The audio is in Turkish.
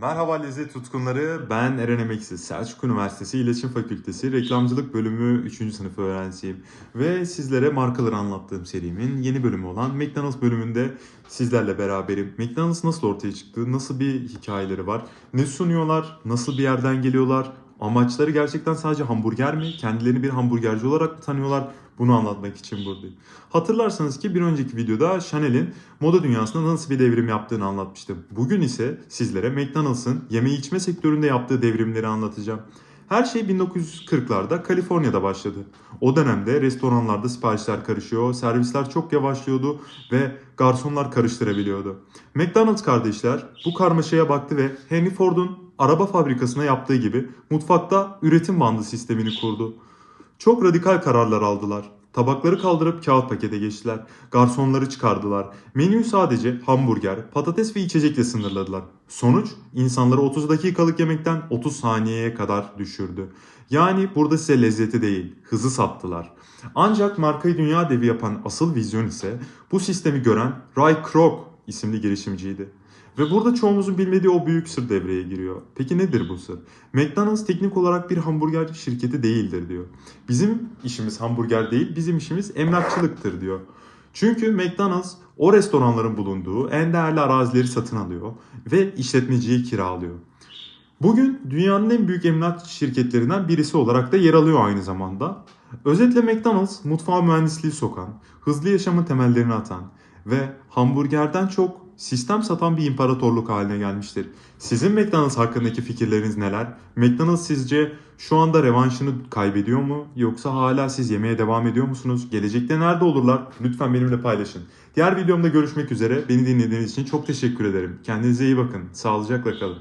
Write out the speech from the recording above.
Merhaba lezzet tutkunları. Ben Eren Emeksiz. Selçuk Üniversitesi İletişim Fakültesi Reklamcılık Bölümü 3. sınıf öğrencisiyim. Ve sizlere markaları anlattığım serimin yeni bölümü olan McDonald's bölümünde sizlerle beraberim. McDonald's nasıl ortaya çıktı? Nasıl bir hikayeleri var? Ne sunuyorlar? Nasıl bir yerden geliyorlar? Amaçları gerçekten sadece hamburger mi? Kendilerini bir hamburgerci olarak mı tanıyorlar? Bunu anlatmak için buradayım. Hatırlarsanız ki bir önceki videoda Chanel'in moda dünyasında nasıl bir devrim yaptığını anlatmıştım. Bugün ise sizlere McDonald's'ın yeme içme sektöründe yaptığı devrimleri anlatacağım. Her şey 1940'larda Kaliforniya'da başladı. O dönemde restoranlarda siparişler karışıyor, servisler çok yavaşlıyordu ve garsonlar karıştırabiliyordu. McDonald's kardeşler bu karmaşaya baktı ve Henry Ford'un araba fabrikasına yaptığı gibi mutfakta üretim bandı sistemini kurdu. Çok radikal kararlar aldılar. Tabakları kaldırıp kağıt pakete geçtiler. Garsonları çıkardılar. Menüyü sadece hamburger, patates ve içecekle sınırladılar. Sonuç insanları 30 dakikalık yemekten 30 saniyeye kadar düşürdü. Yani burada size lezzeti değil, hızı sattılar. Ancak markayı dünya devi yapan asıl vizyon ise bu sistemi gören Ray Kroc isimli girişimciydi. Ve burada çoğumuzun bilmediği o büyük sır devreye giriyor. Peki nedir bu sır? McDonald's teknik olarak bir hamburger şirketi değildir diyor. Bizim işimiz hamburger değil, bizim işimiz emlakçılıktır diyor. Çünkü McDonald's o restoranların bulunduğu en değerli arazileri satın alıyor ve işletmeciyi kiralıyor. Bugün dünyanın en büyük emlak şirketlerinden birisi olarak da yer alıyor aynı zamanda. Özetle McDonald's mutfağa mühendisliği sokan, hızlı yaşamın temellerini atan ve hamburgerden çok sistem satan bir imparatorluk haline gelmiştir. Sizin McDonald's hakkındaki fikirleriniz neler? McDonald's sizce şu anda revanşını kaybediyor mu? Yoksa hala siz yemeye devam ediyor musunuz? Gelecekte nerede olurlar? Lütfen benimle paylaşın. Diğer videomda görüşmek üzere. Beni dinlediğiniz için çok teşekkür ederim. Kendinize iyi bakın. Sağlıcakla kalın.